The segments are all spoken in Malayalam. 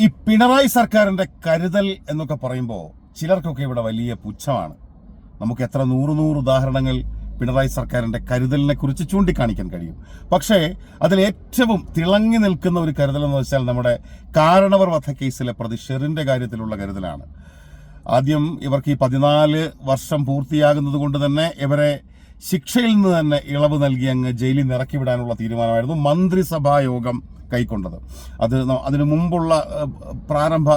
ഈ പിണറായി സർക്കാരിന്റെ കരുതൽ എന്നൊക്കെ പറയുമ്പോൾ ചിലർക്കൊക്കെ ഇവിടെ വലിയ പുച്ഛമാണ്. നമുക്ക് എത്ര നൂറ് നൂറ് ഉദാഹരണങ്ങൾ പിണറായി സർക്കാരിന്റെ കരുതലിനെ കുറിച്ച് ചൂണ്ടിക്കാണിക്കാൻ കഴിയും. പക്ഷേ അതിൽ ഏറ്റവും തിളങ്ങി നിൽക്കുന്ന ഒരു കരുതൽ എന്ന് വെച്ചാൽ നമ്മുടെ കാരണവർ വധക്കേസിലെ പ്രതി ഷെറിന്റെ കാര്യത്തിലുള്ള കരുതലാണ്. ആദ്യം ഇവർക്ക് ഈ പതിനാല് വർഷം പൂർത്തിയാകുന്നത് കൊണ്ട് തന്നെ ഇവരെ ശിക്ഷയിൽ നിന്ന് തന്നെ ഇളവ് നൽകി അങ്ങ് ജയിലിൽ നിറക്കി വിടാനുള്ള തീരുമാനമായിരുന്നു മന്ത്രിസഭാ യോഗം കൈക്കൊണ്ടത്. അത് അതിനു മുമ്പുള്ള പ്രാരംഭ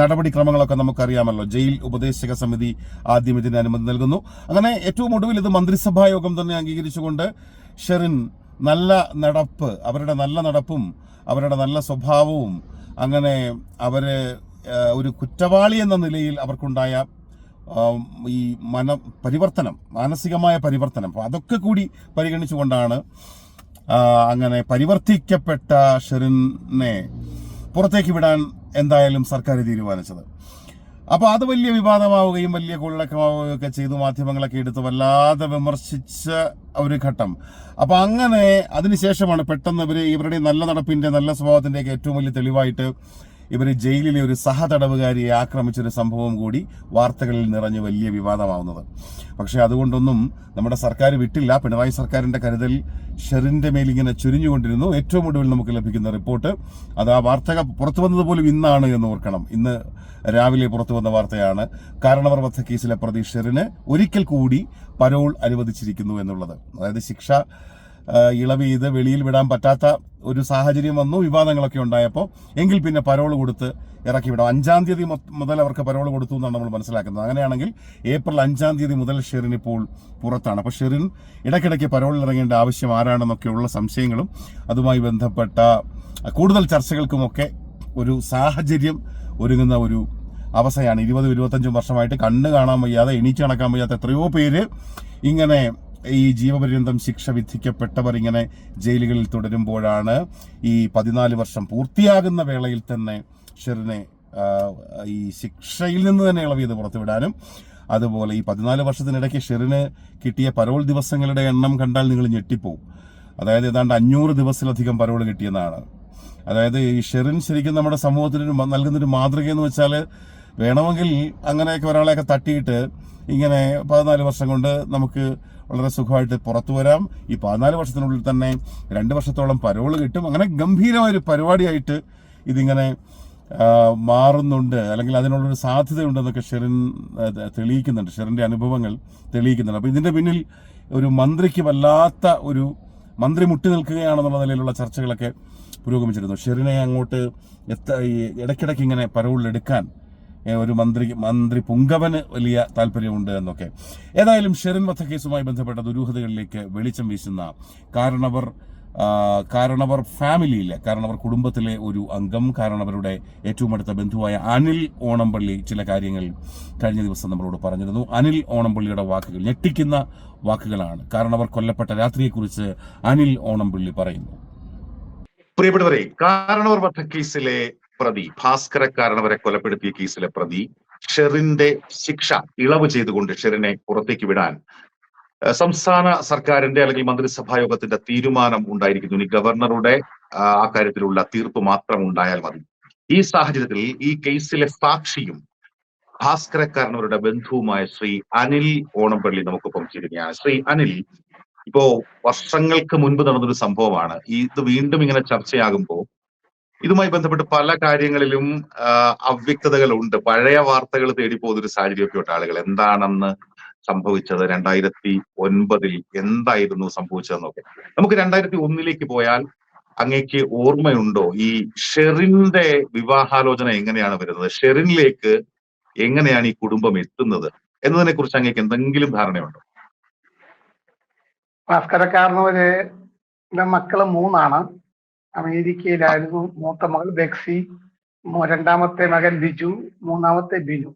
നടപടിക്രമങ്ങളൊക്കെ നമുക്കറിയാമല്ലോ. ജയിൽ ഉപദേശക സമിതി ആദ്യം ഇതിന് അനുമതി നൽകുന്നു. അങ്ങനെ ഏറ്റവും ഒടുവിൽ ഇത് മന്ത്രിസഭാ യോഗം തന്നെ അംഗീകരിച്ചുകൊണ്ട് ഷെറിൻ നല്ല നടപ്പ് അവരുടെ നല്ല നടപ്പും അവരുടെ നല്ല സ്വഭാവവും അങ്ങനെ അവർ ഒരു കുറ്റവാളി എന്ന നിലയിൽ അവർക്കുണ്ടായ ഈ മന പരിവർത്തനം മാനസികമായ പരിവർത്തനം. അപ്പോൾ അതൊക്കെ കൂടി പരിഗണിച്ചുകൊണ്ടാണ് അങ്ങനെ പരിവർത്തിക്കപ്പെട്ട ഷെറിനെ പുറത്തേക്ക് വിടാൻ എന്തായാലും സർക്കാർ തീരുമാനിച്ചത്. അപ്പോൾ അത് വലിയ വിവാദമാവുകയും വലിയ കൊള്ളക്കമാവുകയും ഒക്കെ ചെയ്തു. മാധ്യമങ്ങളൊക്കെ എടുത്ത് വല്ലാതെ വിമർശിച്ച ഒരു ഘട്ടം. അപ്പോൾ അങ്ങനെ അതിനുശേഷമാണ് പെട്ടെന്ന് ഇവർ ഇവരുടെ നല്ല നടപ്പിന്റെ നല്ല സ്വഭാവത്തിന്റെയൊക്കെ ഏറ്റവും വലിയ തെളിവായിട്ട് ഇവർ ജയിലിലെ ഒരു സഹതടവുകാരിയെ ആക്രമിച്ചൊരു സംഭവം കൂടി വാർത്തകളിൽ നിറഞ്ഞ് വലിയ വിവാദമാവുന്നത്. പക്ഷേ അതുകൊണ്ടൊന്നും നമ്മുടെ സർക്കാർ വിട്ടില്ല. പിണറായി സർക്കാരിന്റെ കരുതൽ ഷെറിന്റെ മേലിങ്ങനെ ചുരിഞ്ഞുകൊണ്ടിരുന്നു. ഏറ്റവും ഒടുവിൽ നമുക്ക് ലഭിക്കുന്ന റിപ്പോർട്ട് അത് ആ വാർത്ത പുറത്തു വന്നത് പോലും ഇന്നാണ് എന്ന് ഓർക്കണം. ഇന്ന് രാവിലെ പുറത്തു വന്ന വാർത്തയാണ് കാരണവർ വധക്കേസിലെ പ്രതി ഷെറിന് ഒരിക്കൽ കൂടി പരോൾ അനുവദിച്ചിരിക്കുന്നു എന്നുള്ളത്. അതായത് ശിക്ഷ ഇളവ് ചെയ്ത് വെളിയിൽ വിടാൻ പറ്റാത്ത ഒരു സാഹചര്യം വന്നു വിവാദങ്ങളൊക്കെ ഉണ്ടായപ്പോൾ. എങ്കിൽ പിന്നെ പരോൾ കൊടുത്ത് ഇറക്കി വിടാം. അഞ്ചാം തീയതി മുതൽ അവർക്ക് പരോൾ കൊടുത്തു എന്നാണ് നമ്മൾ മനസ്സിലാക്കുന്നത്. അങ്ങനെയാണെങ്കിൽ ഏപ്രിൽ അഞ്ചാം തീയതി മുതൽ ഷെറിൻ ഇപ്പോൾ പുറത്താണ്. അപ്പോൾ ഷെറിൻ ഇടയ്ക്കിടയ്ക്ക് പരോളിൽ ഇറങ്ങേണ്ട ആവശ്യം ആരാണെന്നൊക്കെയുള്ള സംശയങ്ങളും അതുമായി ബന്ധപ്പെട്ട കൂടുതൽ ചർച്ചകൾക്കുമൊക്കെ ഒരു സാഹചര്യം ഒരുങ്ങുന്ന ഒരു അവസ്ഥയാണ്. ഇരുപതും ഇരുപത്തഞ്ചും വർഷമായിട്ട് കണ്ണ് കാണാൻ വയ്യാതെ എണീച്ച് കണക്കാൻ വയ്യാത്ത എത്രയോ പേര് ഇങ്ങനെ ഈ ജീവപര്യന്തം ശിക്ഷ വിധിക്കപ്പെട്ടവർ ഇങ്ങനെ ജയിലുകളിൽ തുടരുമ്പോഴാണ് ഈ പതിനാല് വർഷം പൂർത്തിയാകുന്ന വേളയിൽ തന്നെ ഷെറിനെ ഈ ശിക്ഷയിൽ നിന്ന് തന്നെ ഇളവ് ചെയ്ത് പുറത്തുവിടാനും. അതുപോലെ ഈ പതിനാല് വർഷത്തിനിടയ്ക്ക് ഷെറിന് കിട്ടിയ പരോൾ ദിവസങ്ങളുടെ എണ്ണം കണ്ടാൽ നിങ്ങൾ ഞെട്ടിപ്പോവും. അതായത് ഏതാണ്ട് അഞ്ഞൂറ് ദിവസത്തിലധികം പരോൾ കിട്ടിയെന്നാണ്. അതായത് ഈ ഷെറിൻ ശരിക്കും നമ്മുടെ സമൂഹത്തിന് നൽകുന്നൊരു മാതൃകയെന്ന് വെച്ചാൽ വേണമെങ്കിൽ അങ്ങനെയൊക്കെ ഒരാളെയൊക്കെ തട്ടിയിട്ട് ഇങ്ങനെ പതിനാല് വർഷം കൊണ്ട് നമുക്ക് വളരെ സുഖമായിട്ട് പുറത്തു വരാം. ഈ പതിനാല് വർഷത്തിനുള്ളിൽ തന്നെ രണ്ട് വർഷത്തോളം പരോൾ കിട്ടും. അങ്ങനെ ഗംഭീരമായൊരു പരിപാടിയായിട്ട് ഇതിങ്ങനെ മാറുന്നുണ്ട്. അല്ലെങ്കിൽ അതിനുള്ളൊരു സാധ്യതയുണ്ടെന്നൊക്കെ ഷെറിൻ തെളിയിക്കുന്നുണ്ട്. ഷെറിന്റെ അനുഭവങ്ങൾ തെളിയിക്കുന്നുണ്ട്. അപ്പോൾ ഇതിന്റെ പിന്നിൽ ഒരു മന്ത്രിക്ക് വല്ലാത്ത ഒരു മന്ത്രി മുട്ടി നിൽക്കുകയാണെന്നുള്ള നിലയിലുള്ള ചർച്ചകളൊക്കെ പുരോഗമിച്ചിരുന്നു. ഷെറിനെ അങ്ങോട്ട് എത്ത ഇടയ്ക്കിടയ്ക്ക് ഇങ്ങനെ പരോളിലെടുക്കാൻ ഒരു മന്ത്രി മന്ത്രി പുങ്കവന് വലിയ താല്പര്യമുണ്ട് എന്നൊക്കെ. ഏതായാലും ഷെറിൻ വധക്കേസുമായി ബന്ധപ്പെട്ട ദുരൂഹതകളിലേക്ക് വെളിച്ചം വീശുന്ന കാരണവർ കാരണവർ ഫാമിലിയിലെ കാരണവർ കുടുംബത്തിലെ ഒരു അംഗം കാരണവരുടെ ഏറ്റവും അടുത്ത ബന്ധുവായ അനിൽ ഓണംപള്ളി ചില കാര്യങ്ങൾ കഴിഞ്ഞ ദിവസം നമ്മളോട് പറഞ്ഞിരുന്നു. അനിൽ ഓണംപള്ളിയുടെ വാക്കുകൾ ഞെട്ടിക്കുന്ന വാക്കുകളാണ്. കാരണവർ കൊല്ലപ്പെട്ട രാത്രിയെക്കുറിച്ച് അനിൽ ഓണംപള്ളി പറയുന്നു. പ്രിയപ്പെട്ടവരെ കാരണവർ വധക്കേസിലെ പ്രതി ഭാസ്കര കാരണവരെ കൊലപ്പെടുത്തിയ കേസിലെ പ്രതി ഷെറിന്റെ ശിക്ഷ ഇളവ് ചെയ്തുകൊണ്ട് ഷെറിനെ പുറത്തേക്ക് വിടാൻ സംസ്ഥാന സർക്കാരിന്റെ അല്ലെങ്കിൽ മന്ത്രിസഭാ യോഗത്തിന്റെ തീരുമാനം ഉണ്ടായിരിക്കുന്നു. ഇനി ഗവർണറുടെ ആ, കാര്യത്തിലുള്ള തീർപ്പ് മാത്രം ഉണ്ടായാൽ മതി. ഈ സാഹചര്യത്തിൽ ഈ കേസിലെ സാക്ഷിയും ഭാസ്കരക്കാരനവരുടെ ബന്ധുവുമായ ശ്രീ അനിൽ ഓണംപള്ളി നമുക്കൊപ്പം ചേരുകയാണ്. ശ്രീ അനിൽ ഇപ്പോ വർഷങ്ങൾക്ക് മുൻപ് നടന്നൊരു സംഭവമാണ്. ഇത് വീണ്ടും ഇങ്ങനെ ചർച്ചയാകുമ്പോൾ ഇതുമായി ബന്ധപ്പെട്ട് പല കാര്യങ്ങളിലും അവ്യക്തതകളുണ്ട്. പഴയ വാർത്തകൾ തേടി പോകുന്ന ഒരു സാഹചര്യമൊക്കെ ഉണ്ട് ആളുകൾ എന്താണെന്ന് സംഭവിച്ചത്? രണ്ടായിരത്തി ഒൻപതിൽ എന്തായിരുന്നു സംഭവിച്ചതെന്നൊക്കെ. നമുക്ക് രണ്ടായിരത്തി ഒന്നിലേക്ക് പോയാൽ അങ്ങേക്ക് ഓർമ്മയുണ്ടോ? ഈ ഷെറിന്റെ വിവാഹാലോചന എങ്ങനെയാണ് വരുന്നത്? ഷെറിനിലേക്ക് എങ്ങനെയാണ് ഈ കുടുംബം എത്തുന്നത്? എന്നതിനെ കുറിച്ച് അങ്ങേക്ക് എന്തെങ്കിലും ധാരണയുണ്ടോ? ഭാസ്കരക്കാരനവര് മക്കൾ മൂന്നാണ്. അമേരിക്കയിലായിരുന്നു മൂത്ത മകൾ ബെക്സി രണ്ടാമത്തെ മകൻ ബിജു മൂന്നാമത്തെ ബിനു.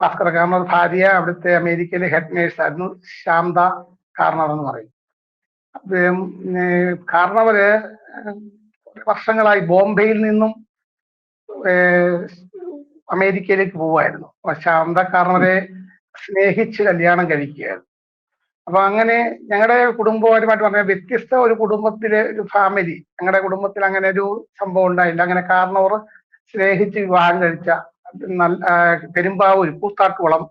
ഭാസ്കരക്കാരനവർ ഭാര്യ അവിടുത്തെ അമേരിക്കയിലെ ഹെഡ് നേഴ്സ് ആയിരുന്നു ശാന്ത കാർണർ എന്ന് പറയും. അദ്ദേഹം കാർണവര് വർഷങ്ങളായി ബോംബെയിൽ നിന്നും അമേരിക്കയിലേക്ക് പോവായിരുന്നു ശാന്ത കാർണവരെ സ്നേഹിച്ച് കല്യാണം കഴിക്കുകയായിരുന്നു. അപ്പൊ അങ്ങനെ ഞങ്ങളുടെ കുടുംബപരമായിട്ട് പറഞ്ഞ വ്യത്യസ്ത ഒരു കുടുംബത്തിലെ ഒരു ഫാമിലി ഞങ്ങളുടെ കുടുംബത്തിൽ അങ്ങനെ ഒരു സംഭവം ഉണ്ടായില്ല. അങ്ങനെ കാരണവർ സ്നേഹിച്ച് വിവാഹം കഴിച്ച നല്ല പെരുമ്പാവൂർ പൂത്താട്ടുകുളം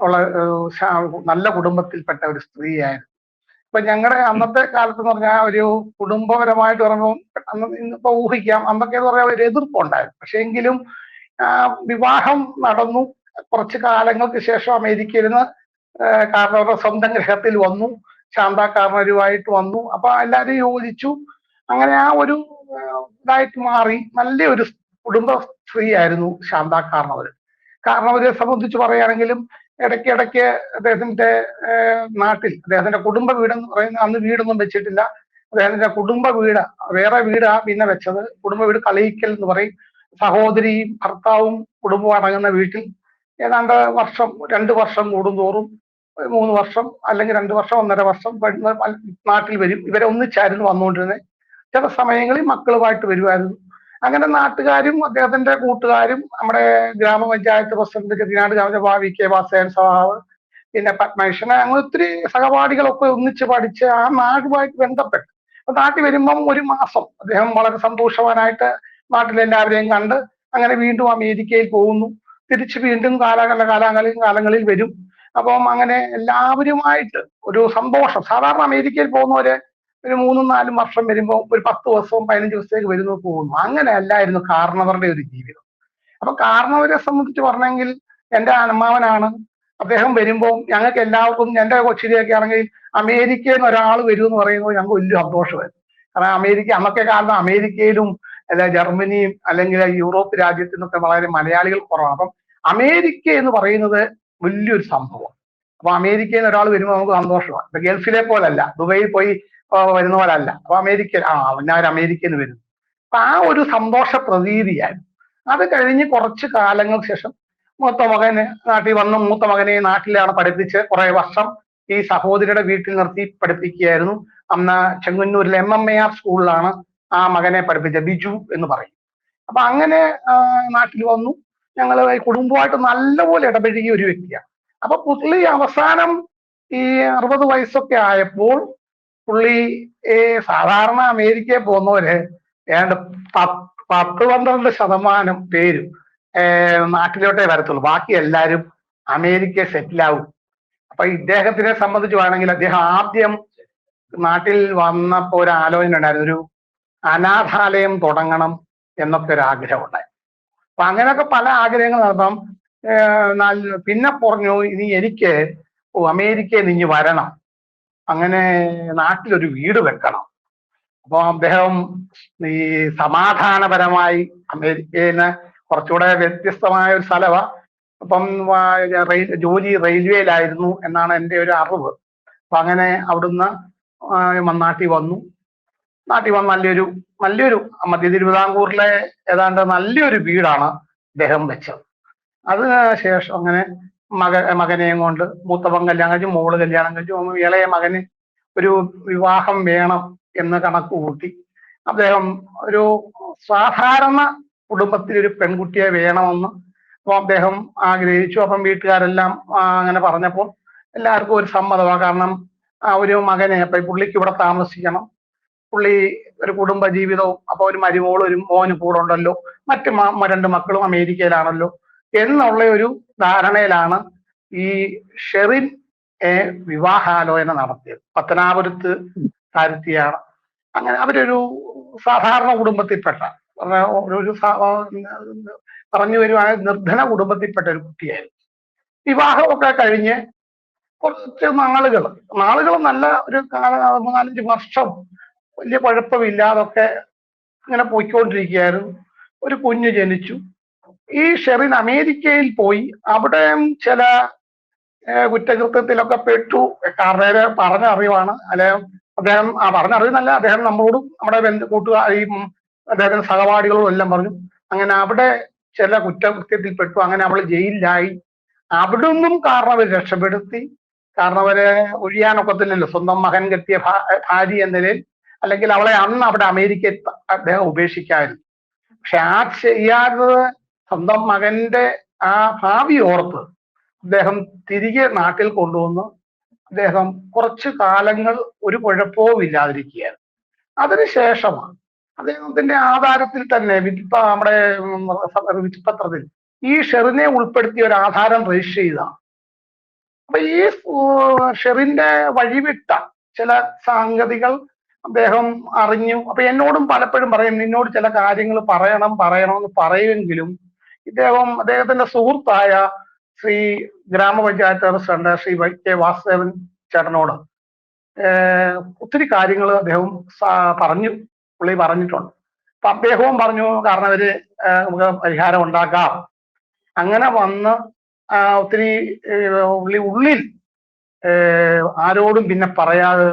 ഉള്ള നല്ല കുടുംബത്തിൽപ്പെട്ട ഒരു സ്ത്രീയായിരുന്നു. ഇപ്പൊ ഞങ്ങളുടെ അന്നത്തെ കാലത്ത് എന്ന് പറഞ്ഞാൽ ഒരു കുടുംബപരമായിട്ട് പറയുമ്പോൾ അന്ന് ഇന്നിപ്പോ ഊഹിക്കാം അന്നൊക്കെ എന്ന് പറഞ്ഞാൽ ഒരു എതിർപ്പുണ്ടായിരുന്നു പക്ഷെ എങ്കിലും വിവാഹം നടന്നു. കുറച്ച് കാലങ്ങൾക്ക് ശേഷം അമേരിക്കയിൽ നിന്ന് കാരണം അവരുടെ സ്വന്തം ഗ്രഹത്തിൽ വന്നു ശാന്ത കാരണരുമായിട്ട് വന്നു. അപ്പൊ എല്ലാവരും യോജിച്ചു. അങ്ങനെ ആ ഒരു ഇതായിട്ട് മാറി. നല്ലൊരു കുടുംബ സ്ത്രീ ആയിരുന്നു ശാന്ത ശാന്താകാരണവര് കാരണവരെ സംബന്ധിച്ച് പറയുകയാണെങ്കിലും ഇടയ്ക്കിടയ്ക്ക് അദ്ദേഹത്തിന്റെ നാട്ടിൽ അദ്ദേഹത്തിന്റെ കുടുംബ വീടെന്ന് പറയുന്ന അന്ന് വീടൊന്നും വെച്ചിട്ടില്ല. അദ്ദേഹത്തിന്റെ കുടുംബ വീട് വേറെ വീടാ പിന്നെ വെച്ചത്. കുടുംബ വീട് കളിയിക്കൽ എന്ന് പറയും. സഹോദരിയും ഭർത്താവും കുടുംബവും അടങ്ങുന്ന വീട്ടിൽ. ഏതാണ്ട് വർഷം രണ്ട് വർഷം കൂടുന്തോറും മൂന്ന് വർഷം അല്ലെങ്കിൽ രണ്ട് വർഷം ഒന്നര വർഷം നാട്ടിൽ വരും. ഇവരെ ഒന്നിച്ചായിരുന്നു വന്നുകൊണ്ടിരുന്നത് ചില സമയങ്ങളിൽ മക്കളുമായിട്ട് വരുമായിരുന്നു. അങ്ങനെ നാട്ടുകാരും അദ്ദേഹത്തിന്റെ കൂട്ടുകാരും നമ്മുടെ ഗ്രാമപഞ്ചായത്ത് പ്രസിഡന്റ് ചെറിനാട് ഗ്രാമപഞ്ചായത്ത് വി കെ വാസേൻ സഹാവ് പിന്നെ പത്മേശ്വരൻ അങ്ങനെ ഒത്തിരി സഹപാഠികളൊക്കെ ഒന്നിച്ച് പഠിച്ച് ആ നാടുമായിട്ട് ബന്ധപ്പെട്ട്. അപ്പൊ നാട്ടിൽ വരുമ്പം ഒരു മാസം അദ്ദേഹം വളരെ സന്തോഷവാനായിട്ട് നാട്ടിലെല്ലാവരെയും കണ്ട് അങ്ങനെ വീണ്ടും അമേരിക്കയിൽ പോകുന്നു. തിരിച്ച് വീണ്ടും കാലാകാല കാലങ്ങളിൽ കാലങ്ങളിൽ വരും. അപ്പം അങ്ങനെ എല്ലാവരുമായിട്ട് ഒരു സന്തോഷം. സാധാരണ അമേരിക്കയിൽ പോകുന്നവര് ഒരു മൂന്നും നാലും വർഷം വരുമ്പോൾ ഒരു പത്ത് ദിവസവും പതിനഞ്ച് ദിവസത്തേക്ക് വരുന്നു പോകുന്നു. അങ്ങനെ അല്ലായിരുന്നു കാരണവരുടെ ഒരു ജീവിതം. അപ്പൊ കാരണവരെ സംബന്ധിച്ച് പറഞ്ഞെങ്കിൽ എന്റെ അനുമാവനാണ് അദ്ദേഹം വരുമ്പോൾ ഞങ്ങൾക്ക് എല്ലാവർക്കും എന്റെ കൊച്ചിയിലേക്ക് ആണെങ്കിൽ അമേരിക്കയിൽ നിന്ന് ഒരാൾ വരും എന്ന് പറയുന്നത് ഞങ്ങൾക്ക് വലിയ സന്തോഷമായിരുന്നു. കാരണം അമേരിക്ക അന്നത്തെ കാലത്ത് അമേരിക്കയിലും അല്ല ജർമ്മനിയും അല്ലെങ്കിൽ യൂറോപ്പ് രാജ്യത്തിനൊക്കെ വളരെ മലയാളികൾ കുറവാണ്. അപ്പം അമേരിക്ക എന്ന് പറയുന്നത് വലിയൊരു സംഭവം. അപ്പൊ അമേരിക്കയിൽ ഒരാൾ വരുമ്പോൾ നമുക്ക് സന്തോഷമാണ്. ഇപ്പൊ ഗൾഫിലെ പോലല്ല ദുബൈയിൽ പോയി വരുന്ന പോലല്ല. അപ്പൊ അമേരിക്ക ആ പിന്നെ അവർ അമേരിക്കയിൽ വരുന്നു. അപ്പൊ ആ ഒരു സന്തോഷ പ്രതീതിയായിരുന്നു. അത് കഴിഞ്ഞ് കുറച്ച് കാലങ്ങൾക്ക് ശേഷം മൂത്ത മകന് നാട്ടിൽ വന്ന്. മൂത്ത മകനെ നാട്ടിലാണ് പഠിപ്പിച്ച് കുറെ വർഷം ഈ സഹോദരിയുടെ വീട്ടിൽ നിർത്തി പഠിപ്പിക്കുകയായിരുന്നു. അന്ന് ചെങ്ങന്നൂരിലെ എം എം എ ആർ സ്കൂളിലാണ് ആ മകനെ പഠിപ്പിച്ചത്. ബിജു എന്ന് പറയും. അപ്പൊ അങ്ങനെ നാട്ടിൽ വന്നു. ഞങ്ങൾ കുടുംബമായിട്ട് നല്ലപോലെ ഇടപഴകിയ ഒരു വ്യക്തിയാണ്. അപ്പൊ പുള്ളി അവസാനം ഈ അറുപത് വയസ്സൊക്കെ ആയപ്പോൾ പുള്ളി സാധാരണ അമേരിക്കയിൽ പോകുന്നവര് ഏതാണ്ട് പത്ത് പന്ത്രണ്ട് ശതമാനം പേരും നാട്ടിലോട്ടേ വരത്തുള്ളൂ. ബാക്കി എല്ലാവരും അമേരിക്ക സെറ്റിൽ ആവും. അപ്പൊ ഇദ്ദേഹത്തിനെ സംബന്ധിച്ച് വേണമെങ്കിൽ അദ്ദേഹം ആദ്യം നാട്ടിൽ വന്നപ്പോ ഒരു ആലോചന ഉണ്ടായിരുന്നു. ഒരു അനാഥാലയം തുടങ്ങണം എന്നൊക്കെ ഒരു ആഗ്രഹം ഉണ്ടായി അപ്പൊ അങ്ങനെയൊക്കെ പല ആഗ്രഹങ്ങൾ നടത്താം. പിന്നെ പറഞ്ഞു ഇനി എനിക്ക് അമേരിക്കയിൽ നിന്ന് വരണം. അങ്ങനെ നാട്ടിലൊരു വീട് വെക്കണം. അപ്പൊ അദ്ദേഹം ഈ സമാധാനപരമായി അമേരിക്കയിൽ കുറച്ചുകൂടെ വ്യത്യസ്തമായ ഒരു സ്ഥലമാണ് അപ്പം റെയിൽ ജോലി റെയിൽവേയിലായിരുന്നു എന്നാണ് എന്റെ ഒരു അറിവ്. അപ്പൊ അങ്ങനെ അവിടുന്ന് നാട്ടിൽ വന്നു. നാട്ടിൽ വന്ന് നല്ലൊരു നല്ലൊരു മധ്യ തിരുവിതാംകൂറിലെ ഏതാണ്ട് നല്ലൊരു വീടാണ് അദ്ദേഹം വെച്ചത്. അതിന് ശേഷം അങ്ങനെ മക മകനെയും കൊണ്ട് മൂത്തവൻ കല്യാണം കഴിച്ചു മോൾ കല്യാണം കഴിച്ചു. ഇളയ മകന് ഒരു വിവാഹം വേണം എന്ന് കണക്ക് കൂട്ടി. അദ്ദേഹം ഒരു സാധാരണ കുടുംബത്തിൽ ഒരു പെൺകുട്ടിയെ വേണമെന്ന് അപ്പോൾ അദ്ദേഹം ആഗ്രഹിച്ചു. അപ്പം വീട്ടുകാരെല്ലാം അങ്ങനെ പറഞ്ഞപ്പോൾ എല്ലാവർക്കും ഒരു സമ്മതമാണ് കാരണം ആ ഒരു മകനെ അപ്പൊ പുള്ളിക്ക് ഇവിടെ താമസിക്കണം. പുള്ളി ഒരു കുടുംബ ജീവിതവും അപ്പൊ ഒരു മരുമോളും ഒരു മോന് കൂടെ ഉണ്ടല്ലോ. മറ്റ് രണ്ട് മക്കളും അമേരിക്കയിലാണല്ലോ. എന്നുള്ള ഒരു ധാരണയിലാണ് ഈ ഷെറിൻ വിവാഹാലോചന നടത്തിയത്. പത്തനാപുരത്ത് കാര്യത്തിയാണ് അങ്ങനെ അവരൊരു സാധാരണ കുടുംബത്തിൽപ്പെട്ട ഒരു പറഞ്ഞു വരുവാണെങ്കിൽ നിർധന കുടുംബത്തിൽപ്പെട്ട ഒരു കുട്ടിയായിരുന്നു. വിവാഹമൊക്കെ കഴിഞ്ഞ് കുറച്ച് നാളുകൾ നാളുകൾ നല്ല ഒരു കാല- മൂന്നാലഞ്ച് വർഷം വലിയ കുഴപ്പമില്ലാതൊക്കെ അങ്ങനെ പോയിക്കൊണ്ടിരിക്കുകയായിരുന്നു. ഒരു കുഞ്ഞ് ജനിച്ചു. ഈ ഷെറിൻ അമേരിക്കയിൽ പോയി. അവിടെ ചില കുറ്റകൃത്യത്തിലൊക്കെ പെട്ടു. കാരണവരെ പറഞ്ഞ അറിവാണ്. അല്ലെ അദ്ദേഹം ആ പറഞ്ഞ അറിവെന്നല്ല അദ്ദേഹം നമ്മളോടും നമ്മുടെ ബന്ധു കൂട്ടുകാർ ഈ അദ്ദേഹത്തിന്റെ സഹപാഠികളോടും എല്ലാം പറഞ്ഞു. അങ്ങനെ അവിടെ ചില കുറ്റകൃത്യത്തിൽ പെട്ടു. അങ്ങനെ അവൾ ജയിലിലായി. അവിടുന്നും കാരണവർ രക്ഷപ്പെടുത്തി. കാരണവരെ ഒഴിയാനൊക്കത്തില്ലല്ലോ. സ്വന്തം മകൻ കെട്ടിയ ഭാര്യ എന്ന നിലയിൽ അല്ലെങ്കിൽ അവളെ അന്ന് അവിടെ അമേരിക്ക അദ്ദേഹം ഉപേക്ഷിക്കായിരുന്നു. പക്ഷെ ആ ചെയ്യാത്തത് സ്വന്തം മകന്റെ ആ ഭാവി ഓർത്ത് അദ്ദേഹം തിരികെ നാട്ടിൽ കൊണ്ടുവന്ന് അദ്ദേഹം കുറച്ച് കാലങ്ങൾ ഒരു കുഴപ്പവും ഇല്ലാതിരിക്കുകയായിരുന്നു. അതിനുശേഷമാണ് അദ്ദേഹത്തിന്റെ ആധാരത്തിൽ തന്നെ വിൽപ്പ നമ്മുടെ വിധിപത്രത്തിൽ ഈ ഷെറിനെ ഉൾപ്പെടുത്തിയ ഒരു ആധാരം രജിസ്റ്റർ ചെയ്താണ് അപ്പൊ ഈ ഷെറിന്റെ വഴിവിട്ട ചില സംഗതികൾ അദ്ദേഹം അറിഞ്ഞു. അപ്പൊ എന്നോടും പലപ്പോഴും പറയും നിന്നോട് ചില കാര്യങ്ങൾ പറയണം പറയണമെന്ന് പറയുമെങ്കിലും ഇദ്ദേഹം അദ്ദേഹത്തിന്റെ സുഹൃത്തായ ശ്രീ ഗ്രാമപഞ്ചായത്ത് president Shri Y K Vasudevan ചേട്ടനോട്. ഒത്തിരി കാര്യങ്ങൾ അദ്ദേഹം പറഞ്ഞു പുള്ളി പറഞ്ഞിട്ടുണ്ട്. അപ്പൊ അദ്ദേഹവും പറഞ്ഞു കാരണം അവർ നമുക്ക് പരിഹാരം ഉണ്ടാക്കാം. അങ്ങനെ വന്ന് ഒത്തിരി ഉള്ളി ഉള്ളിൽ ആരോടും പിന്നെ പറയാതെ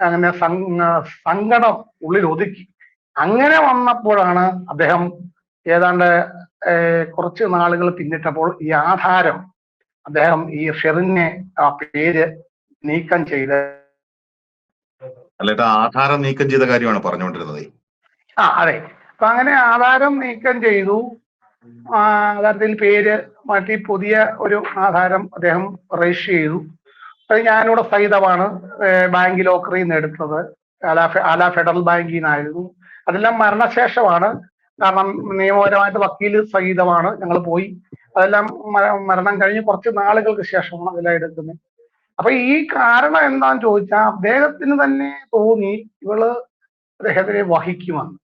അങ്ങനെ സങ്- സങ്കടം ഉള്ളിൽ ഒതുക്കി. അങ്ങനെ വന്നപ്പോഴാണ് അദ്ദേഹം ഏതാണ്ട് കുറച്ച് നാളുകൾ പിന്നിട്ടപ്പോൾ ഈ ആധാരം അദ്ദേഹം ഈ ഷെറിനെ ആ പേര് നീക്കം ചെയ്ത് അല്ലേട്ടാ ആധാരം നീക്കം ചെയ്ത കാര്യമാണ് പറഞ്ഞുകൊണ്ടിരുന്നത്. ആ അതെ. അപ്പൊ അങ്ങനെ ആധാരം നീക്കം ചെയ്തു. ആധാരത്തിൽ പേര് മാറ്റി പുതിയ ഒരു ആധാരം അദ്ദേഹം രജിസ്റ്റർ ചെയ്തു. അത് ഞാനിവിടെ സഹിതമാണ് ബാങ്ക് ലോക്കറിൽ നിന്ന് എടുത്തത്. ഫെ- ആല ഫെഡറൽ ബാങ്കിൽ നിന്നായിരുന്നു അതെല്ലാം മരണശേഷമാണ്. കാരണം നിയമപരമായിട്ട് വക്കീൽ സഹിതമാണ്. ഞങ്ങൾ പോയി. അതെല്ലാം മരണം കഴിഞ്ഞ് കുറച്ച് നാളുകൾക്ക് ശേഷമാണ് അതെല്ലാം എടുക്കുന്നത്. അപ്പൊ ഈ കാരണം എന്താന്ന് ചോദിച്ചാൽ അദ്ദേഹത്തിന് തന്നെ തോന്നി ഇവൾ അദ്ദേഹത്തിനെ വഹിക്കുമെന്ന്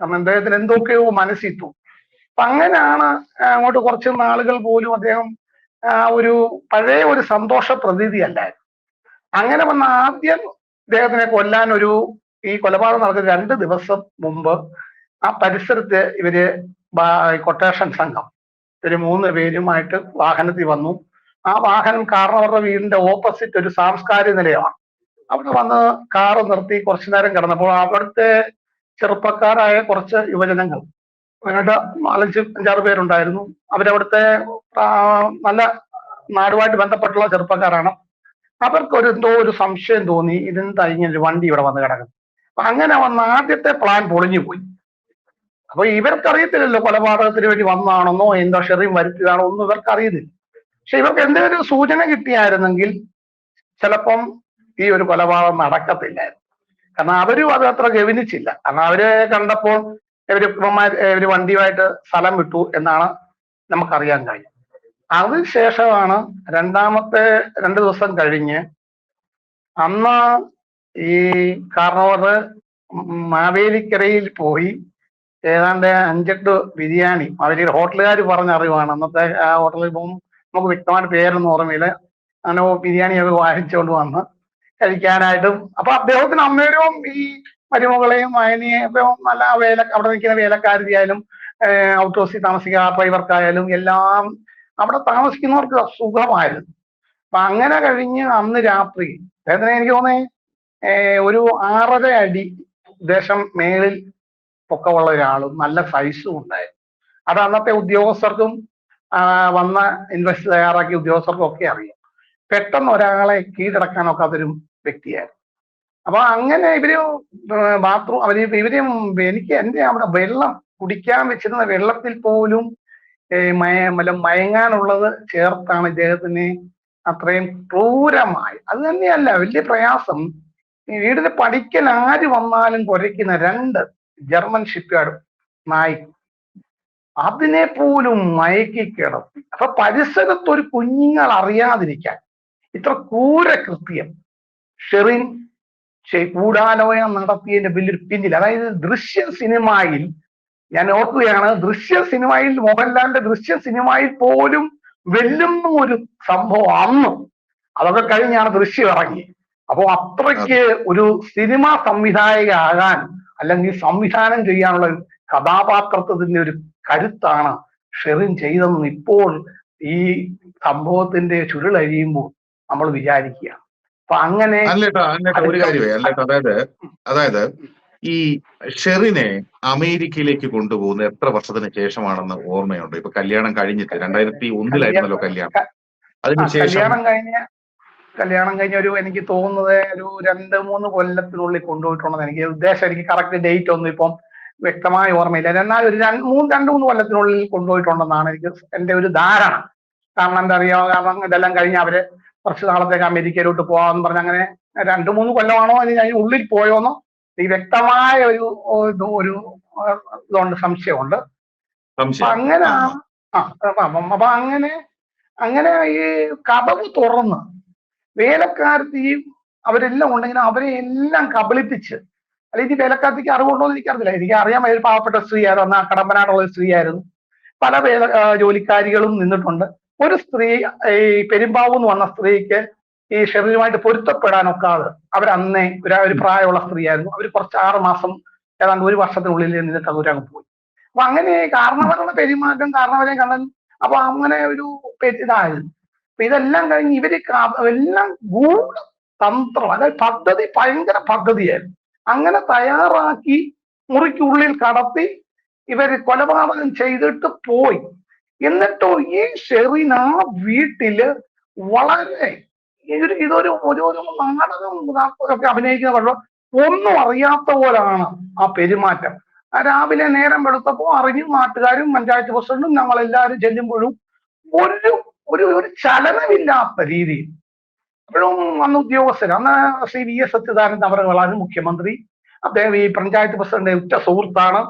കാരണം അദ്ദേഹത്തിന് എന്തൊക്കെയോ മനസ്സിൽ തോന്നി അപ്പൊ അങ്ങനെയാണ് അങ്ങോട്ട് കുറച്ച് നാളുകൾ പോലും അദ്ദേഹം ഒരു പഴയ ഒരു സന്തോഷ പ്രതീതി അല്ലായിരുന്നു. അങ്ങനെ വന്ന ആദ്യം അദ്ദേഹത്തിനെ കൊല്ലാൻ ഒരു ഈ കൊലപാതകം നടക്കുന്ന രണ്ട് ദിവസം മുമ്പ് ആ പരിസരത്ത് ഇവർ കൊട്ടേഷൻ സംഘം ഇവർ മൂന്ന് പേരുമായിട്ട് വാഹനത്തിൽ വന്നു. ആ വാഹനം കാരണവരുടെ വീടിന്റെ ഓപ്പോസിറ്റ് ഒരു സാംസ്കാരിക നിലയമാണ്. അവിടെ വന്ന് കാറ് നിർത്തി കുറച്ചു നേരം കിടന്നപ്പോൾ അവിടുത്തെ ചെറുപ്പക്കാരായ കുറച്ച് യുവജനങ്ങൾ അങ്ങോട്ട് നാലഞ്ച് അഞ്ചാറ് പേരുണ്ടായിരുന്നു. അവരവിടുത്തെ നല്ല നാടുമായിട്ട് ബന്ധപ്പെട്ടുള്ള ചെറുപ്പക്കാരാണ്. അവർക്ക് ഒരു എന്തോ ഒരു സംശയം തോന്നി ഇതെന്താ ഒരു വണ്ടി ഇവിടെ വന്ന് കിടക്കുന്നത് അപ്പൊ അങ്ങനെ വന്ന ആദ്യത്തെ പ്ലാൻ പൊളിഞ്ഞു പോയി. അപ്പൊ ഇവർക്കറിയത്തില്ലല്ലോ കൊലപാതകത്തിന് വേണ്ടി വന്നതാണെന്നോ എന്തോ ഷെറിയും വരുത്തിയതാണോ ഒന്നും ഇവർക്ക് അറിയത്തില്ല പക്ഷെ ഇവർക്ക് എന്തെങ്കിലും ഒരു സൂചന കിട്ടിയായിരുന്നെങ്കിൽ ചിലപ്പം ഈ ഒരു കൊലപാതകം നടക്കത്തില്ലായിരുന്നു. കാരണം അവരും അത് അത്ര ഗവനിച്ചില്ല. കാരണം അവരെ കണ്ടപ്പോൾ ഇവർ ഇവർ വണ്ടിയുമായിട്ട് സ്ഥലം വിട്ടു എന്നാണ് നമുക്കറിയാൻ കഴിയും. അതിനുശേഷമാണ് രണ്ടാമത്തെ രണ്ട് ദിവസം കഴിഞ്ഞ് അന്ന് ഈ കാർണവർ മാവേലിക്കരയിൽ പോയി ഏതാണ്ട് അഞ്ചെട്ട് ബിരിയാണി മാവേലി ഹോട്ടലുകാർ പറഞ്ഞ അറിവാണ് അന്നത്തെ ആ ഹോട്ടലിൽ പോകുമ്പോൾ നമുക്ക് വ്യക്തമായിട്ട് പേരൊന്നും ഓർമ്മയില്ല. അങ്ങനെ ബിരിയാണിയൊക്കെ വാങ്ങിച്ചുകൊണ്ട് വന്ന് കഴിക്കാനായിട്ടും. അപ്പൊ അദ്ദേഹത്തിന് അന്നേരവും ഈ മരുമകളെയും ഒക്കെ നല്ല വേല അവിടെ നിൽക്കുന്ന വേലക്കാരിയായാലും ഔട്ട് ഹൗസിൽ താമസിക്കുന്ന ഡ്രൈവർക്കായാലും എല്ലാം അവിടെ താമസിക്കുന്നവർക്ക് സുഖമായിരുന്നു. അപ്പൊ അങ്ങനെ കഴിഞ്ഞ് അന്ന് രാത്രി അദ്ദേഹത്തിന് എനിക്ക് തോന്നേ ഒരു ആറര അടി ദേശം മേളിൽ പൊക്കമുള്ള ഒരാളും നല്ല സൈസും ഉണ്ടായിരുന്നു അത് അന്നത്തെ ഉദ്യോഗസ്ഥർക്കും വന്ന ഇൻവെസ്റ്റ് തയ്യാറാക്കിയ ഉദ്യോഗസ്ഥർക്കും ഒക്കെ അറിയാം. പെട്ടെന്ന് ഒരാളെ കീഴടക്കാനൊക്കെ അതൊരു വ്യക്തിയായിരുന്നു. അപ്പൊ അങ്ങനെ ഇവർ ബാത്റൂം അവർ ഇവർ എനിക്ക് എന്റെ അവിടെ വെള്ളം കുടിക്കാൻ വെച്ചിരുന്ന വെള്ളത്തിൽ പോലും മയങ്ങാനുള്ളത് ചേർത്താണ് ഇദ്ദേഹത്തിന് അത്രയും ക്രൂരമായി. അത് തന്നെയല്ല വലിയ പ്രയാസം. വീടിന് പഠിക്കൽ ആര് വന്നാലും കുരയ്ക്കുന്ന രണ്ട് ജർമ്മൻ ഷിപ്പ്യാർഡ് നായി. അതിനെ പോലും മയക്കി കിടത്തി അപ്പൊ പരിസരത്തൊരു കുഞ്ഞുങ്ങൾ അറിയാതിരിക്കാൻ. ഇത്ര ക്രൂരകൃത്യം. ഷെറിൻ ചെ- ഗൂഢാലോചന നടത്തിയതിന്റെ വലിയൊരു പിന്നിൽ അതായത് ദൃശ്യ സിനിമയിൽ ഞാൻ ഓർക്കുകയാണ് ദൃശ്യ സിനിമയിൽ മോഹൻലാലിന്റെ ദൃശ്യ സിനിമയിൽ പോലും വെല്ലുന്ന ഒരു സംഭവം അന്ന്. അതൊക്കെ കഴിഞ്ഞാണ് ദൃശ്യം ഇറങ്ങി. അപ്പോൾ അത്രയ്ക്ക് ഒരു സിനിമ സംവിധായക ആകാൻ അല്ലെങ്കിൽ സംവിധാനം ചെയ്യാനുള്ള കഥാപാത്രത്തിന്റെ ഒരു കരുത്താണ് ഷെറിൻ ചെയ്തതെന്ന് ഇപ്പോൾ ഈ സംഭവത്തിന്റെ ചുരുളഴിയുമ്പോൾ നമ്മൾ വിചാരിക്കുക. അപ്പൊ അങ്ങനെ അല്ലേട്ടാ അല്ലേട്ടാ ഒരു കാര്യമേ അല്ലേട്ടാ അതായത് അതായത് ഈ ഷെറിനെ അമേരിക്കയിലേക്ക് കൊണ്ടുപോകുന്നത് എത്ര വർഷത്തിന് ശേഷമാണെന്ന് ഓർമ്മയുണ്ട്? ഇപ്പൊ കല്യാണം കഴിഞ്ഞിട്ട് രണ്ടായിരത്തി ഒന്നിലായിരുന്നല്ലോ കല്യാണം അതിനുശേഷം കല്യാണം കഴിഞ്ഞ കല്യാണം കഴിഞ്ഞ ഒരു എനിക്ക് തോന്നുന്നത് ഒരു രണ്ട് മൂന്ന് കൊല്ലത്തിനുള്ളിൽ കൊണ്ടുപോയിട്ടുണ്ടെന്ന് എനിക്ക് ഉദ്ദേശം എനിക്ക് കറക്റ്റ് ഡേറ്റ് ഒന്നും ഇപ്പം വ്യക്തമായ ഓർമ്മയില്ല. എന്നാൽ ഒരു രണ്ട് മൂന്ന് രണ്ട് മൂന്ന് കൊല്ലത്തിനുള്ളിൽ കൊണ്ടുപോയിട്ടുണ്ടെന്നാണ് എനിക്ക് എന്റെ ഒരു ധാരണ. കാരണം എന്താ അറിയാ? കാരണം ഇതെല്ലാം കഴിഞ്ഞ് അവർ കുറച്ച് നാളത്തേക്ക് അമേരിക്കയിലോട്ട് പോകാമെന്ന് പറഞ്ഞ് അങ്ങനെ രണ്ട് മൂന്ന് കൊല്ലമാണോ അതിന് അതിന് ഉള്ളിൽ പോയോന്നോ? ഈ വ്യക്തമായ ഒരു ഒരു ഇതുണ്ട് സംശയമുണ്ട്. അങ്ങനെ അപ്പൊ അങ്ങനെ അങ്ങനെ ഈ കഥവ് തുറന്ന് വേലക്കാരത്തെയും അവരെല്ലാം ഉണ്ടെങ്കിൽ അവരെ എല്ലാം കബളിപ്പിച്ച് അല്ലെങ്കിൽ ഈ വേലക്കാരത്തേക്ക് അറിവുണ്ടോ എന്ന് എനിക്കറിയില്ല. എനിക്ക് അറിയാൻ ഒരു പാവപ്പെട്ട സ്ത്രീയായിരുന്നു അന്ന് കടമ്പനാടുള്ള സ്ത്രീ സ്ത്രീയായിരുന്നു. പല വേല ജോലിക്കാരികളും നിന്നിട്ടുണ്ട്. ഒരു സ്ത്രീ ഈ പെരുമ്പാവൂന്ന് വന്ന സ്ത്രീക്ക് ഈ ഷെറിനുമായിട്ട് പൊരുത്തപ്പെടാനൊക്കാതെ അവരന്നേ ഒരു ഒരു പ്രായമുള്ള സ്ത്രീയായിരുന്നു. അവർ കുറച്ച് ആറ് മാസം ഏതാണ്ട് ഒരു വർഷത്തിനുള്ളിൽ നിന്നിട്ട് അവരങ്ങ് പോയി. അപ്പൊ അങ്ങനെ കാരണവരുടെ പെരുമാറ്റം കാരണവരെ കണ്ടൻ അപ്പൊ അങ്ങനെ ഒരു ഇതായിരുന്നു. അപ്പൊ ഇതെല്ലാം കഴിഞ്ഞ് ഇവർ എല്ലാം ഗൂഢ തന്ത്രം അതായത് പദ്ധതി ഭയങ്കര പദ്ധതിയായിരുന്നു. അങ്ങനെ തയ്യാറാക്കി മുറിക്കുള്ളിൽ കടത്തി ഇവർ കൊലപാതകം ചെയ്തിട്ട് പോയി. എന്നിട്ടോ ഈ ഷെറിൻ ആ വീട്ടിൽ വളരെ ഇതൊരു ഒരു ഒരു നാടകം ഒക്കെ അഭിനയിക്കുന്ന പറഞ്ഞു ഒന്നും അറിയാത്ത പോലാണ് ആ പെരുമാറ്റം. രാവിലെ നേരം വെളുത്തപ്പോ അറിഞ്ഞു നാട്ടുകാരും പഞ്ചായത്ത് പ്രസിഡന്റും ഞങ്ങളെല്ലാവരും ചെല്ലുമ്പോഴും ഒരു ഒരു ഒരു ചലനമില്ലാത്ത രീതിയിൽ. അപ്പോഴും അന്ന് ഉദ്യോഗസ്ഥർ അന്ന് ശ്രീ വി എസ് സച്ചിദാനന്ദ വളരെ മുഖ്യമന്ത്രി. അദ്ദേഹം ഈ പഞ്ചായത്ത് പ്രസിഡന്റ് ഉറ്റ സുഹൃത്താണ്.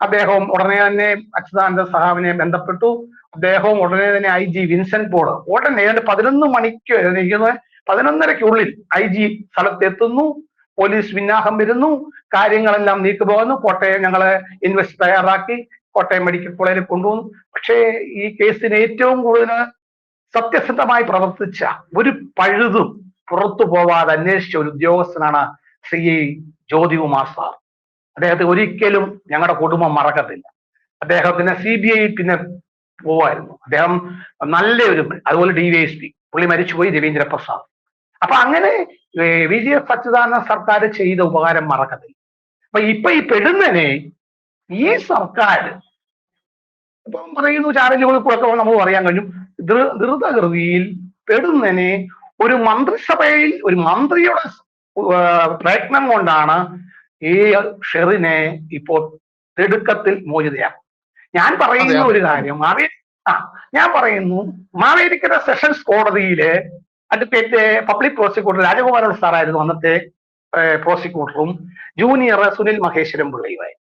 അദ്ദേഹം ഉടനെ തന്നെ അച്യുതാനന്ദ സഹാബിനെ ബന്ധപ്പെട്ടു. അദ്ദേഹവും ഉടനെ തന്നെ ഐ ജി വിൻസെന്റ് പോൾ ഉടനെ ഏതാണ്ട് പതിനൊന്ന് മണിക്ക് ഇരിക്കുന്നത് പതിനൊന്നരയ്ക്കുള്ളിൽ ഐ ജി സ്ഥലത്തെത്തുന്നു. പോലീസ് വിന്നാഹം വരുന്നു. കാര്യങ്ങളെല്ലാം നീക്കുപോകുന്നു. കോട്ടയം ഞങ്ങൾ ഇൻവെസ്റ്റ് തയ്യാറാക്കി. കോട്ടയം മെഡിക്കൽ കോളേജിൽ കൊണ്ടുവന്നു. പക്ഷേ ഈ കേസിന് ഏറ്റവും കൂടുതൽ സത്യസന്ധമായി പ്രവർത്തിച്ച ഒരു പഴുതും പുറത്തു പോവാതെ അന്വേഷിച്ച ഒരു ഉദ്യോഗസ്ഥനാണ് ശ്രീ ജ്യോതികുമാർ സാർ. അദ്ദേഹത്തെ ഒരിക്കലും ഞങ്ങളുടെ കുടുംബം മറക്കത്തില്ല. അദ്ദേഹത്തിന് സി ബി ഐ പിന്നെ പോവായിരുന്നു. അദ്ദേഹം നല്ലൊരു അതുപോലെ ഡി വൈ എസ് പി പുള്ളി മരിച്ചുപോയി രവീന്ദ്ര പ്രസാദ് അപ്പൊ അങ്ങനെ വി ജി എസ് അച്യുതാനന്ദ സർക്കാർ ചെയ്ത ഉപകാരം മറക്കത്തില്ല. അപ്പൊ ഇപ്പൊ ഈ പെടുന്നനെ ഈ സർക്കാർ ഇപ്പം പറയുന്നു ചാനലുകളിൽ കൂടെ നമുക്ക് പറയാൻ കഴിഞ്ഞു ധൃ- ധൃതഗതിയിൽ പെടുന്നനെ ഒരു മന്ത്രിസഭയിൽ ഒരു മന്ത്രിയുടെ പ്രയത്നം കൊണ്ടാണ് ഈ ഷെറിനെ ഇപ്പോൾ തിടുക്കത്തിൽ മോചിതയാക്കും. ഞാൻ പറയുന്ന. ഒരു കാര്യം മാവേ ആ ഞാൻ പറയുന്നു മാവേലിക്കര സെഷൻസ് കോടതിയിലെ അഡ്വക്കേറ്റ് പബ്ലിക് പ്രോസിക്യൂട്ടർ രാജഗോപാലൻ സാറായിരുന്നു അന്നത്തെ പ്രോസിക്യൂട്ടറും ജൂനിയർ സുനിൽ മഹേശ്വരൻ പിള്ളയുമായിരുന്നു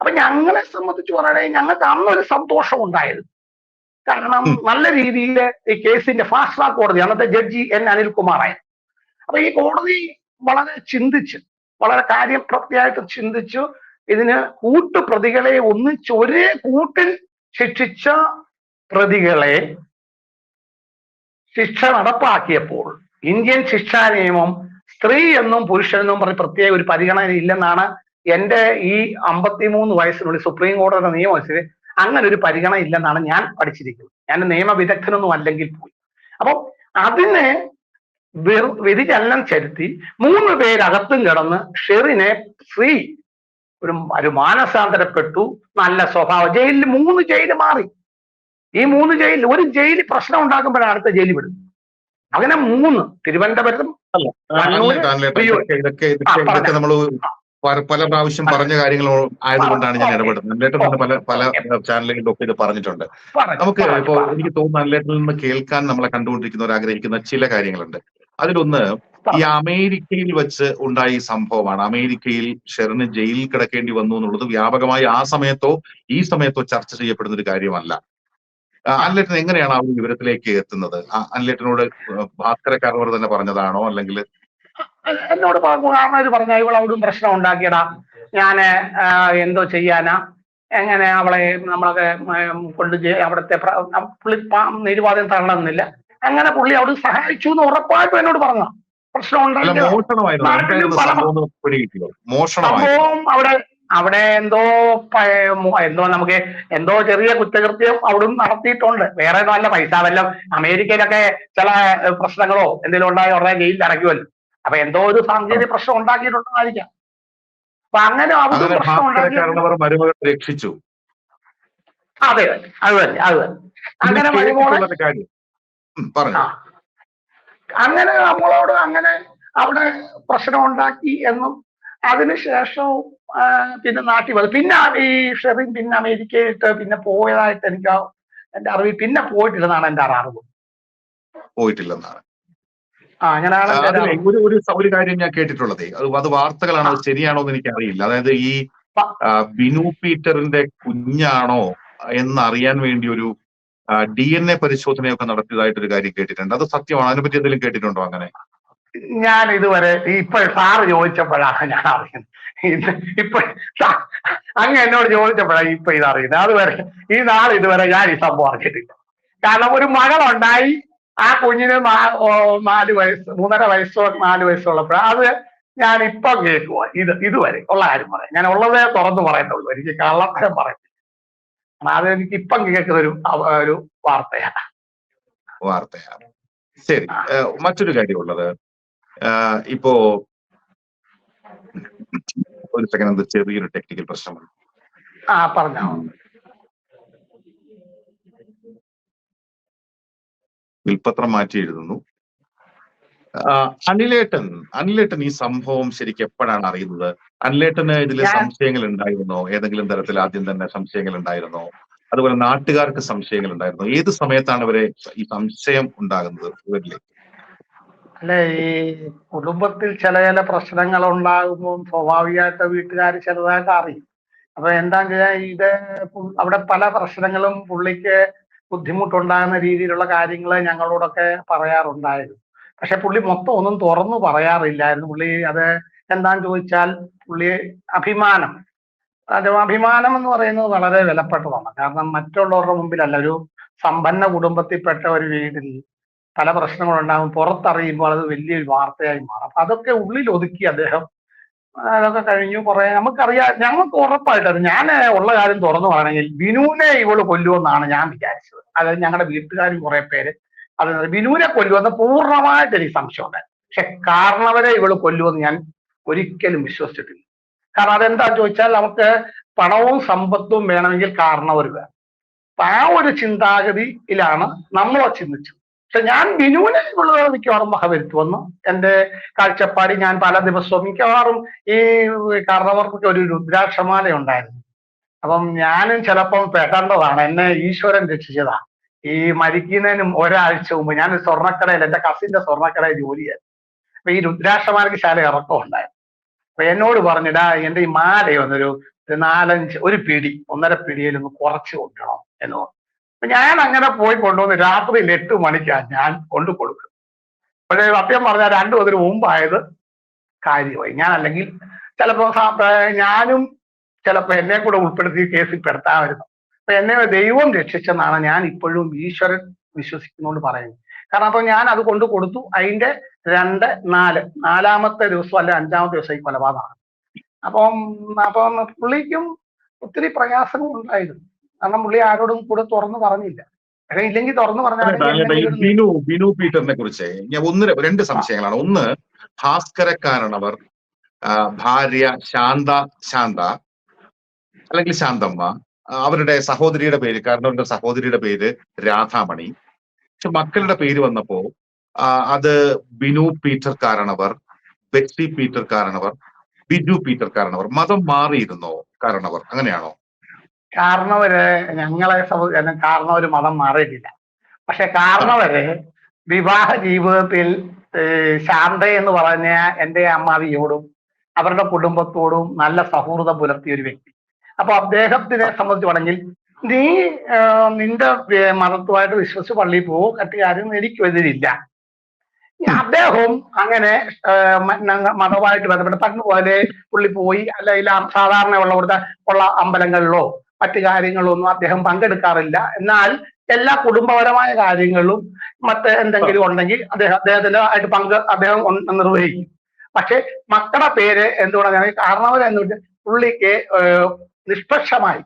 അപ്പൊ ഞങ്ങളെ സംബന്ധിച്ച് പറയണേ ഞങ്ങൾക്ക് അന്നൊരു സന്തോഷം ഉണ്ടായിരുന്നു. കാരണം നല്ല രീതിയിൽ ഈ കേസിന്റെ ഫാസ്റ്റ് ട്രാക്ക് കോടതി അന്നത്തെ ജഡ്ജി എൻ അനിൽകുമാറായിരുന്നു. അപ്പൊ ഈ കോടതി വളരെ ചിന്തിച്ച് വളരെ കാര്യപ്രത്യായിട്ട് ചിന്തിച്ചു. ഇതിന് കൂട്ടുപ്രതികളെ ഒന്നിച്ച് ഒരേ കൂട്ടിൽ ശിക്ഷിച്ച പ്രതികളെ ശിക്ഷ നടപ്പാക്കിയപ്പോൾ ഇന്ത്യൻ ശിക്ഷാ നിയമം സ്ത്രീ എന്നും പുരുഷനെന്നും പറഞ്ഞ് പ്രത്യേക ഒരു പരിഗണന ഇല്ലെന്നാണ് എന്റെ ഈ അമ്പത്തിമൂന്ന് വയസ്സിനുള്ളിൽ സുപ്രീം കോടതിയുടെ നിയമം വെച്ചത് അങ്ങനെ ഒരു പരിഗണന ഇല്ലെന്നാണ് ഞാൻ പഠിച്ചിരിക്കുന്നത്. ഞാൻ നിയമവിദഗ്ധനൊന്നും അല്ലെങ്കിൽ പോയി. അപ്പം അതിനെ വ്യതിചലനം ചെലുത്തി മൂന്ന് പേരകത്തും കിടന്ന് ഷെറിനെ ഫ്രീ ഒരു ഒരു മാനസാന്തരപ്പെട്ടു. നല്ല സ്വഭാവം. ജയിലിൽ മൂന്ന് ജയിൽ മാറി. ഈ മൂന്ന് ജയിൽ ഒരു ജയിലിൽ പ്രശ്നം ഉണ്ടാക്കുമ്പോഴാണ് അടുത്ത ജയിലിൽ വിടുന്നത്. അങ്ങനെ മൂന്ന്. തിരുവനന്തപുരത്തും. ഇതൊക്കെ നമ്മൾ പല- പ്രാവശ്യം പറഞ്ഞ കാര്യങ്ങൾ ആയതുകൊണ്ടാണ് ഞാൻ. ഇടപെടുന്നത്. പല പല ചാനലുകളിലൊക്കെ ഇത് പറഞ്ഞിട്ടുണ്ട്. നമുക്ക് ഇപ്പോ എനിക്ക് തോന്നുന്നു അല്ലേട്ടിൽ നിന്ന് കേൾക്കാൻ നമ്മളെ കണ്ടുകൊണ്ടിരിക്കുന്നവർ ആഗ്രഹിക്കുന്ന ചില കാര്യങ്ങളുണ്ട്. അതിലൊന്ന് ഈ അമേരിക്കയിൽ വെച്ച് ഉണ്ടായ സംഭവമാണ്. അമേരിക്കയിൽ ഷെറിന് ജയിലിൽ കിടക്കേണ്ടി വന്നു എന്നുള്ളത് വ്യാപകമായി ആ സമയത്തോ ഈ സമയത്തോ ചർച്ച ചെയ്യപ്പെടുന്ന ഒരു കാര്യമല്ല. ആ, അല്ലേട്ടൻ എങ്ങനെയാണ് ആ വിവരത്തിലേക്ക് എത്തുന്നത്? ആ, അല്ലേട്ടനോട് ഭാസ്കരക്കാരനോട് തന്നെ പറഞ്ഞതാണോ? അല്ലെങ്കിൽ എന്നോട് പറഞ്ഞു പറഞ്ഞ ഇവൾ അവിടും പ്രശ്നം ഉണ്ടാക്കിയടാ ഞാൻ എന്തോ ചെയ്യാനാ? എങ്ങനെ അവളെ നമ്മളൊക്കെ കൊണ്ട് അവിടുത്തെ പുള്ളി നിരുപാധികം തള്ളണമെന്നില്ല. അങ്ങനെ പുള്ളി അവിടെ സഹായിച്ചു എന്ന് ഉറപ്പായിട്ടും എന്നോട് പറഞ്ഞു പ്രശ്നം അല്ല ഉണ്ടാക്കിയ മോഷണമായിരുന്നു. നാട്ടിലും എന്തായിരുന്നു പല- സംഭവം അവിടെ അവിടെ എന്തോ എന്തോ നമുക്ക് എന്തോ ചെറിയ കുറ്റകൃത്യം അവിടും നടത്തിയിട്ടുണ്ട്. വേറെ നല്ല പൈസ വല്ലതും അമേരിക്കയിലൊക്കെ ചില പ്രശ്നങ്ങളോ എന്തെങ്കിലും ഉണ്ടായി ഉടനെ ജയിലിൽ അടയ്ക്കുമല്ലോ. അപ്പൊ എന്തോ ഒരു സാങ്കേതിക പ്രശ്നം ഉണ്ടാക്കിയിട്ടുണ്ടായിരിക്കാം അപ്പൊ അങ്ങനെ അവിടും പ്രശ്നം ഉണ്ടാക്കി രക്ഷിച്ചു. അതെ അത് തന്നെ അത് തന്നെ. അങ്ങനെ മരുമോളെ പറഞ്ഞു. അങ്ങനെ നമ്മളോട് അങ്ങനെ അവിടെ പ്രശ്നം ഉണ്ടാക്കി എന്നും അതിനുശേഷവും പിന്നെ നാട്ടിൽ വന്നു. പിന്നെ ഈ ഷെറിൻ പിന്നെ അമേരിക്കയിട്ട് പിന്നെ പോയതായിട്ട് എനിക്ക് എന്റെ അറിവിൽ പിന്നെ പോയിട്ടില്ലെന്നാണ് എന്റെ അറിവ്. പോയിട്ടില്ലെന്നാണ്. അറിവ്. ഒരു ഒരു ഒരു കാര്യം ഞാൻ കേട്ടിട്ടുള്ളത്. അത് അത് വാർത്തകളാണോ അത് ശരിയാണോ എന്ന് എനിക്ക് അറിയില്ല അതായത് ഈ ബിനു പീറ്ററിന്റെ കുഞ്ഞാണോ എന്നറിയാൻ വേണ്ടി ഒരു ഡി എൻ എ പരിശോധനയൊക്കെ നടത്തിയതായിട്ടൊരു കാര്യം കേട്ടിട്ടുണ്ട്. അത് സത്യമാണ്? അതിനെപ്പറ്റി എന്തെങ്കിലും കേട്ടിട്ടുണ്ടോ അങ്ങനെ? ഞാൻ ഇതുവരെ ഇപ്പൊ സാറ് ചോദിച്ചപ്പോഴാണ് ഞാൻ അറിയുന്നത്. ഇപ്പൊ അങ്ങ് എന്നോട് ചോദിച്ചപ്പോഴാണ് ഇപ്പൊ ഇത് അറിയുന്നത്. അതുവരെ ഈ നാൾ ഇതുവരെ ഞാൻ ഈ സംഭവം അറിഞ്ഞിട്ടില്ല. കാരണം ഒരു മകളുണ്ടായി. ആ കുഞ്ഞിന് നാല് വയസ്സ് മൂന്നര വയസ്സോ നാല് വയസ്സോ ഉള്ളപ്പോഴാണ് അത് ഞാൻ ഇപ്പം കേൾക്കുക ഇത് ഇതുവരെ ഉള്ള കാര്യം പറയാം. ഞാൻ ഉള്ളതേ തുറന്നു പറയുന്നുള്ളൂ എനിക്ക് കള്ളത്തരം പറയും. അത് എനിക്ക് ഇപ്പം കേൾക്കുന്ന ഒരു വാർത്തയാണ്. വാർത്തയാണ്. ശരി. മറ്റൊരു കാര്യമുള്ളത്. ഉള്ളത് ഇപ്പോ ഒരു സെക്കൻഡ് എന്താ ചെറിയൊരു ടെക്നിക്കൽ പ്രശ്നമാണ് ആ പറഞ്ഞോ. വിൽപത്രം മാറ്റി എഴുതുന്നു. അനിലേട്ടൻ അനിലേട്ടൻ ഈ സംഭവം ശരിക്കും എപ്പോഴാണ് അറിയുന്നത്? അനിലേട്ടന് ഇതിലെ സംശയങ്ങൾ ഉണ്ടായിരുന്നോ? ഏതെങ്കിലും തരത്തിൽ ആദ്യം തന്നെ സംശയങ്ങൾ ഉണ്ടായിരുന്നോ? അതുപോലെ നാട്ടുകാർക്ക് സംശയങ്ങൾ ഉണ്ടായിരുന്നോ? ഏത് സമയത്താണ് ഇവരെ ഈ സംശയം ഉണ്ടാകുന്നത് ഇവരിലേക്ക്? അല്ലെ ഈ കുടുംബത്തിൽ ചില ചില പ്രശ്നങ്ങൾ ഉണ്ടാകുമ്പോൾ സ്വാഭാവികമായിട്ട് വീട്ടുകാർ ചെറുതായിട്ട് അറിയും. അപ്പൊ എന്താന്ന് വെച്ചാൽ ഇത് അവിടെ പല പ്രശ്നങ്ങളും പുള്ളിക്ക് ബുദ്ധിമുട്ടുണ്ടാകുന്ന രീതിയിലുള്ള കാര്യങ്ങൾ ഞങ്ങളോടൊക്കെ പറയാറുണ്ടായിരുന്നു. പക്ഷെ പുള്ളി മൊത്തം ഒന്നും തുറന്നു പറയാറില്ലായിരുന്നു. പുള്ളി അത് എന്താന്ന് ചോദിച്ചാൽ പുള്ളി അഭിമാനം. അത് അഭിമാനം എന്ന് പറയുന്നത് വളരെ വിലപ്പെട്ടതാണ്. കാരണം മറ്റുള്ളവരുടെ മുമ്പിലല്ല ഒരു സമ്പന്ന കുടുംബത്തിൽപ്പെട്ട ഒരു വീട്ടിൽ പല പ്രശ്നങ്ങളുണ്ടാകും പുറത്തറിയുമ്പോൾ അത് വലിയൊരു വാർത്തയായി മാറും. അപ്പൊ അതൊക്കെ ഉള്ളിൽ ഒതുക്കി അദ്ദേഹം അതൊക്കെ കഴിഞ്ഞു. കുറെ നമുക്കറിയാം ഞങ്ങൾക്ക് ഉറപ്പായിട്ടത് ഞാൻ ഉള്ള കാര്യം തുറന്നു പറയണമെങ്കിൽ ബിനുവിനെ ഇവൾ കൊല്ലുമെന്നാണ് ഞാൻ വിചാരിച്ചത്. അതായത് ഞങ്ങളുടെ വീട്ടുകാരും കുറെ പേര് അത് ബിനുവിനെ കൊല്ലുമെന്ന് പൂർണമായിട്ട് എനിക്ക് സംശയമുണ്ട്. പക്ഷെ കാരണവരെ ഇവൾ കൊല്ലുമെന്ന് ഞാൻ ഒരിക്കലും വിശ്വസിച്ചിട്ടില്ല. കാരണം അതെന്താന്ന് ചോദിച്ചാൽ നമുക്ക് പണവും സമ്പത്തും വേണമെങ്കിൽ കാരണവർ വേണം. അപ്പൊ ആ ഒരു ചിന്താഗതിയിലാണ് നമ്മളെ ചിന്തിച്ചത്. പക്ഷെ ഞാൻ ബിനുവിനെ ഉള്ളത് മിക്കവാറും വകവരുത്തുമെന്ന് എന്റെ കാഴ്ചപ്പാടി ഞാൻ പല ദിവസവും മിക്കവാറും ഈ കാരണവർക്ക് ഒരു രുദ്രാക്ഷമാല ഉണ്ടായിരുന്നു. അപ്പം ഞാനും ചിലപ്പം പെടേണ്ടതാണ്. എന്നെ ഈശ്വരൻ രക്ഷിച്ചതാ ഈ മരിക്കുന്നതിനും ഒരാഴ്ച മുമ്പ് ഞാൻ സ്വർണക്കടയിൽ എന്റെ കസിന്റെ സ്വർണക്കടയിൽ ജോലിയായിരുന്നു അപ്പൊ ഈ രുദ്രാക്ഷമാർക്ക് ശാല ഇറക്കം ഉണ്ടായിരുന്നു. അപ്പൊ എന്നോട് പറഞ്ഞിടാ എന്റെ ഈ മാലയൊന്നൊരു നാലഞ്ച് ഒരു പിടി ഒന്നര പിടിയിൽ ഒന്ന് കുറച്ച് കൊണ്ടുവരണം എന്ന് പറഞ്ഞു. അപ്പൊ ഞാൻ അങ്ങനെ പോയി കൊണ്ടുവന്ന് രാത്രിയിൽ എട്ട് മണിക്കാണ് ഞാൻ കൊണ്ടു കൊടുക്കും പക്ഷേ സത്യം പറഞ്ഞാൽ രണ്ടു അതിന് മുമ്പായത് കാര്യമായി. ഞാൻ അല്ലെങ്കിൽ ചിലപ്പോ ഞാനും ചിലപ്പോ എന്നെ കൂടെ ഉൾപ്പെടുത്തി കേസിൽ പെടുത്താമായിരുന്നു. അപ്പൊ എന്നെ ദൈവം രക്ഷിച്ചെന്നാണ് ഞാൻ ഇപ്പോഴും ഈശ്വരൻ വിശ്വസിക്കുന്നോണ്ട് പറയുന്നത്. കാരണം അപ്പൊ ഞാൻ അത് കൊണ്ടു കൊടുത്തു. അതിന്റെ രണ്ട് നാല്. നാലാമത്തെ ദിവസം അല്ലെ അഞ്ചാമത്തെ ദിവസം ഈ കൊലപാതകമാണ് അപ്പം അപ്പം പുള്ളിക്കും ഒത്തിരി പ്രയാസങ്ങൾ ഉണ്ടായിരുന്നു. കാരണം പുള്ളി ആരോടും കൂടെ തുറന്നു പറഞ്ഞില്ല. ഇല്ലെങ്കിൽ തുറന്നു പറഞ്ഞാൽ ബിനു ബിനു പീറ്ററിനെ കുറിച്ച് ഞാൻ ഒന്ന് രണ്ട് സംശയങ്ങളാണ്. ഒന്ന് ഭാസ്കരക്കാരണവർ ഭാര്യ ശാന്ത ശാന്ത അല്ലെങ്കിൽ ശാന്തമ്മ അവരുടെ സഹോദരിയുടെ പേര് കാരണവരുടെ സഹോദരിയുടെ പേര് രാധാമണി. പക്ഷെ മക്കളുടെ പേര് വന്നപ്പോ അത് ബിനു പീറ്റർ കാരണവർ ബെക്സി പീറ്റർ കാരണവർ ബിജു പീറ്റർ കാരണവർ മതം മാറിയിരുന്നോ കാരണവർ? അങ്ങനെയാണോ? കാരണവര് ഞങ്ങളെ കാരണവര് മതം മാറിയിട്ടില്ല. പക്ഷെ കാരണവര് വിവാഹ ജീവിതത്തിൽ ശാന്ത എന്ന് പറഞ്ഞ എന്റെ അമ്മാവിയോടും അവരുടെ കുടുംബത്തോടും നല്ല സൗഹൃദം പുലർത്തിയ ഒരു വ്യക്തി. അപ്പൊ അദ്ദേഹത്തിനെ സംബന്ധിച്ച് പറഞ്ഞിൽ നീ നിന്റെ മതത്വമായിട്ട് മതത്തുമായിട്ട് വിശ്വസിച്ച് പള്ളിയിൽ കാര്യം എനിക്കും എതിരില്ല. അദ്ദേഹവും അങ്ങനെ മതമായിട്ട് മതവുമായിട്ട് ബന്ധപ്പെട്ട് പണ്ട് പോലെ പുള്ളി പോയി അല്ലെങ്കിൽ സാധാരണ ഉള്ള ഉള്ള അമ്പലങ്ങളിലോ മറ്റു കാര്യങ്ങളോ ഒന്നും അദ്ദേഹം പങ്കെടുക്കാറില്ല. എന്നാൽ എല്ലാ കുടുംബപരമായ കാര്യങ്ങളും മറ്റ് എന്തെങ്കിലും ഉണ്ടെങ്കിൽ അദ്ദേഹം അദ്ദേഹത്തിന്റെ ആയിട്ട് പങ്ക് അദ്ദേഹം നിർവഹിക്കും. പക്ഷെ മക്കളുടെ പേര് എന്തുകൊണ്ടാണ്? കാരണവർ എന്ന് വെച്ചാൽ പുള്ളിക്ക് നിഷ്പക്ഷമായി.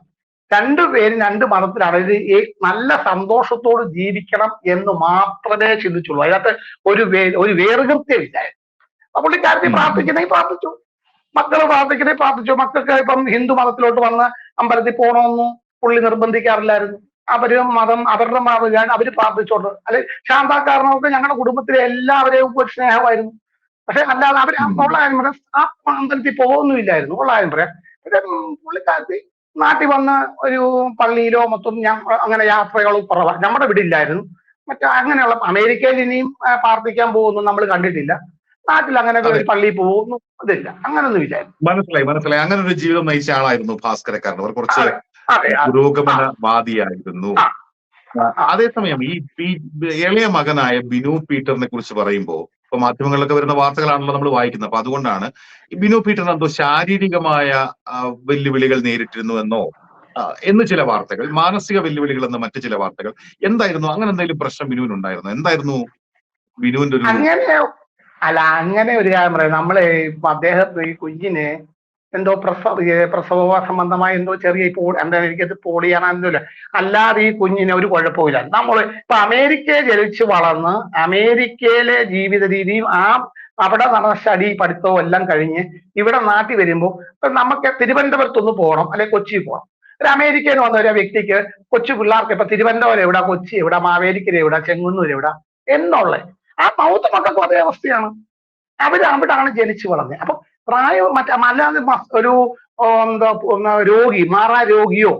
രണ്ടുപേരും രണ്ട് മതത്തിലാണ്. ഇത് ഈ നല്ല സന്തോഷത്തോട് ജീവിക്കണം എന്ന് മാത്രമേ ചിന്തിച്ചുള്ളൂ. അതിനകത്ത് ഒരു വേ ഒരു വേറുകൃത്യമില്ലായിരുന്നു അപ്പൊ പുള്ളിക്കാരത്തി. പ്രാർത്ഥിക്കണമെങ്കിൽ പ്രാർത്ഥിച്ചു. മക്കൾ പ്രാർത്ഥിക്കണമെങ്കിൽ പ്രാർത്ഥിച്ചു. മക്കൾക്ക് ഇപ്പം ഹിന്ദു മതത്തിലോട്ട് വന്ന് അമ്പലത്തിൽ പോകണമെന്ന് പുള്ളി നിർബന്ധിക്കാറില്ലായിരുന്നു. അവർ മതം അവരുടെ മതം അവർ പ്രാർത്ഥിച്ചോണ്ട്. അല്ലെ ശാന്താക്കാരനൊക്കെ ഞങ്ങളുടെ കുടുംബത്തിലെ എല്ലാവരെയും ഒരു സ്നേഹമായിരുന്നു. പക്ഷെ അല്ലാതെ അവർ. ഉള്ള കാര്യം പറയാം. ആ അമ്പലത്തിൽ പോകുന്നില്ലായിരുന്നു ഉള്ള കാര്യം പറയാം. പുള്ളിക്കാരത്തി നാട്ടിൽ വന്ന് ഒരു പള്ളിയിലോ മൊത്തം ഞാൻ അങ്ങനെ യാത്രകളും കുറവാണ് നമ്മുടെ വീടില്ലായിരുന്നു മറ്റേ അങ്ങനെയുള്ള അമേരിക്കയിൽ ഇനിയും പ്രാർത്ഥിക്കാൻ പോകുന്നു നമ്മൾ കണ്ടിട്ടില്ല. നാട്ടിൽ അങ്ങനെ. പള്ളിയിൽ പോകുന്നു അതില്ല. അങ്ങനൊന്നും വിചാരിച്ചു മനസ്സിലായി മനസ്സിലായി. അങ്ങനെ ഒരു ജീവിതം നയിച്ച ആളായിരുന്നു ഭാസ്കരക്കാരൻ. കുറച്ച്. പുരോഗമനവാദിയായിരുന്നു. അതേസമയം ഈ ഇളയ മകനായ ബിനു പീറ്ററിനെ കുറിച്ച് പറയുമ്പോൾ ഇപ്പൊ മാധ്യമങ്ങളിലൊക്കെ വരുന്ന വാർത്തകളാണല്ലോ നമ്മൾ വായിക്കുന്നത്. അപ്പൊ അതുകൊണ്ടാണ് ബിനു പീറ്റർ എന്തോ ശാരീരികമായ വെല്ലുവിളികൾ നേരിട്ടിരുന്നു എന്നോ എന്ന് ചില വാർത്തകൾ മാനസിക വെല്ലുവിളികൾ എന്ന മറ്റു ചില വാർത്തകൾ എന്തായിരുന്നു? അങ്ങനെ എന്തെങ്കിലും പ്രശ്നം ബിനുവിനുണ്ടായിരുന്നു? എന്തായിരുന്നു ബിനുവിന്റെ ഒരു അങ്ങനെ അല്ല അങ്ങനെ ഒരു കാര്യം പറയാം. നമ്മൾ ഇപ്പൊ അദ്ദേഹം ഈ കുഞ്ഞിന് എന്തോ പ്രസവ പ്രസവ സംബന്ധമായ എന്തോ ചെറിയ പോ എന്താ എനിക്കത് പോളിയാണെന്നില്ല അല്ലാതെ ഈ കുഞ്ഞിന് ഒരു കുഴപ്പമില്ല നമ്മൾ ഇപ്പൊ അമേരിക്കയെ ജനിച്ച് വളർന്ന് അമേരിക്കയിലെ ജീവിത രീതിയും ആ അവിടെ നടന്ന സ്റ്റഡി പഠിത്തവും എല്ലാം കഴിഞ്ഞ് ഇവിടെ നാട്ടിൽ വരുമ്പോൾ നമുക്ക് തിരുവനന്തപുരത്തൊന്ന് പോകണം അല്ലെങ്കിൽ കൊച്ചി പോകണം ഒരു അമേരിക്കയിൽ വന്ന ഒരു വ്യക്തിക്ക് കൊച്ചു പിള്ളേർക്ക് ഇപ്പൊ തിരുവനന്തപുരം എവിടെ കൊച്ചി എവിടെ മാവേലിക്കര എവിടെ ചെങ്ങന്നൂർ എവിടെ എന്നുള്ളത്. ആ മൗത്ത് അതേ അവസ്ഥയാണ്. അവർ അവിടാണ് ജനിച്ചു വളർന്നത്. അപ്പൊ പ്രായം മറ്റേ അല്ലാതെ ഒരു എന്താ രോഗി മാറാ രോഗിയോ?